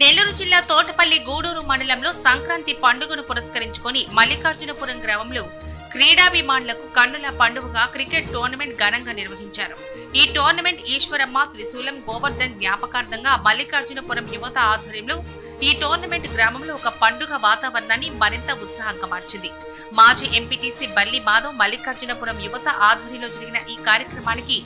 నెల్లూరు జిల్లా తోటపల్లి గూడూరు మండలంలో సంక్రాంతి పండుగను పురస్కరించుకొని మల్లికార్జునపురం గ్రామంలో క్రీడాభిమానులకు కన్నుల పండుగగా క్రికెట్ టోర్నమెంట్ ఘనంగా నిర్వహించారు. ఈ టోర్నమెంట్ ఈశ్వరమ్మ త్రిశూలం గోవర్ధన్ జ్ఞాపకార్థంగా మల్లికార్జునపురం యువత ఆధ్వర్యంలో ఈ టోర్నమెంట్ గ్రామంలో ఒక పండుగ వాతావరణాన్ని మరింత ఉత్సాహంగా మార్చింది. మాజీ ఎంపీటీసీ బల్లి మాధవ్ మల్లికార్జునపురం యువత ఆధ్వర్యంలో జరిగిన ఈ కార్యక్రమానికి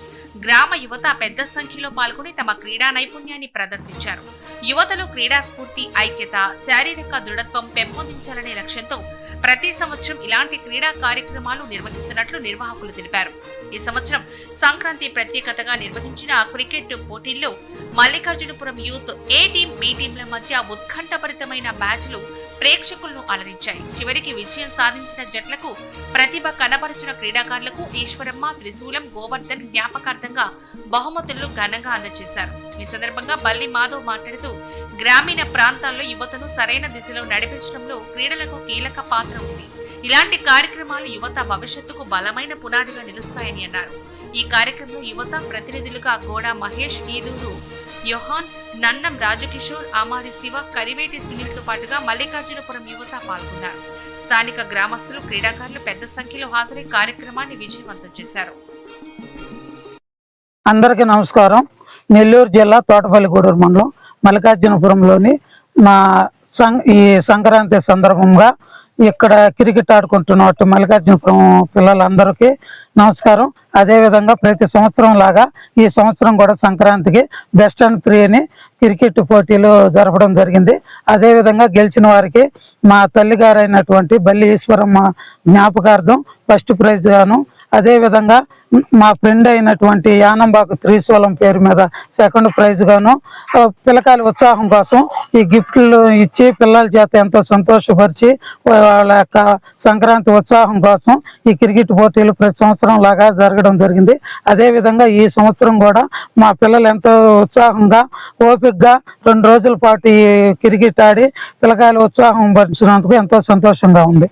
గ్రామ యువత పెద్ద సంఖ్యలో పాల్గొని తమ క్రీడా నైపుణ్యాన్ని ప్రదర్శించారు. యువతలో క్రీడా స్ఫూర్తి ఐక్యత శారీరక దృఢత్వం పెంపొందించాలనే లక్ష్యంతో ప్రతి సంవత్సరం ఇలాంటి క్రీడా కార్యక్రమాలు నిర్వహిస్తున్నట్లు నిర్వాహకులు తెలిపారు. ఈ సంవత్సరం సంక్రాంతి ప్రత్యేకతగా నిర్వహించిన క్రికెట్ పోటీల్లో Mallikarjunapuram youth A team B టీంల మధ్య ఉత్కంఠభరితమైన మ్యాచ్లు ప్రేక్షకులను అలరించాయి. చివరికి విజయం సాధించిన జట్లకు ప్రతిభ కనబరిచిన క్రీడాకారులకు ఈశ్వరమ్మ త్రిశూలం గోవర్ధన్ జ్ఞాపకార్థంగా బహుమతులను ఘనంగా అందజేశారు. ఈ సందర్భంగా బల్లి మాధవ్ మాట్లాడుతూ గ్రామీణ ప్రాంతాల్లో యువతను సరైన దిశలో నడిపించడంలో క్రీడలకు కీలక పాత్ర ఉంది. ఇలాంటి కార్యక్రమాలు యువత భవిష్యత్తుకు బలమైన పునాదిగా నిలుస్తాయని అన్నారు. ఈ కార్యక్రమంలో యువత ప్రతినిధులుగా గోడా మహేష్ ఈదూరు యోహాన్ నన్నం రాజకిషోర్ అమారి శివ కరివేటి సునీల్తో పాటుగా మల్లికార్జునపురం యువత పాల్గొన్నారు. స్థానిక గ్రామస్తులు క్రీడాకారులు పెద్ద సంఖ్యలో హాజరై కార్యక్రమాన్ని విజయవంతం చేశారు. అందరికీ నమస్కారం. నెల్లూరు జిల్లా తోటపల్లిగూడూరు మండలం మల్లికార్జునపురంలోని మా సం ఈ సంక్రాంతి సందర్భంగా ఇక్కడ క్రికెట్ ఆడుకుంటున్నట్టు మల్లికార్జునపురం పిల్లలందరికీ నమస్కారం. అదేవిధంగా ప్రతి సంవత్సరం లాగా ఈ సంవత్సరం కూడా సంక్రాంతికి బెస్ట్ అండ్ త్రీ అని క్రికెట్ పోటీలు జరపడం జరిగింది. అదేవిధంగా గెలిచిన వారికి మా తల్లిగారైనటువంటి బల్లి ఈశ్వరమ్మ జ్ఞాపకార్థం ఫస్ట్ ప్రైజ్ గాను అదేవిధంగా మా ఫ్రెండ్ అయినటువంటి యానంబాకు త్రిశూలం పేరు మీద సెకండ్ ప్రైజ్ గాను పిల్లకాయల ఉత్సాహం కోసం ఈ గిఫ్ట్లు ఇచ్చి పిల్లల చేత ఎంతో సంతోషపరిచి వాళ్ళ యొక్క సంక్రాంతి ఉత్సాహం కోసం ఈ క్రికెట్ పోటీలు ప్రతి సంవత్సరం లాగా జరగడం జరిగింది. అదేవిధంగా ఈ సంవత్సరం కూడా మా పిల్లలు ఎంతో ఉత్సాహంగా ఓపికగా రెండు రోజుల పాటు ఈ క్రికెట్ ఆడి పిల్లకాయల ఉత్సాహం భరించినందుకు ఎంతో సంతోషంగా ఉంది.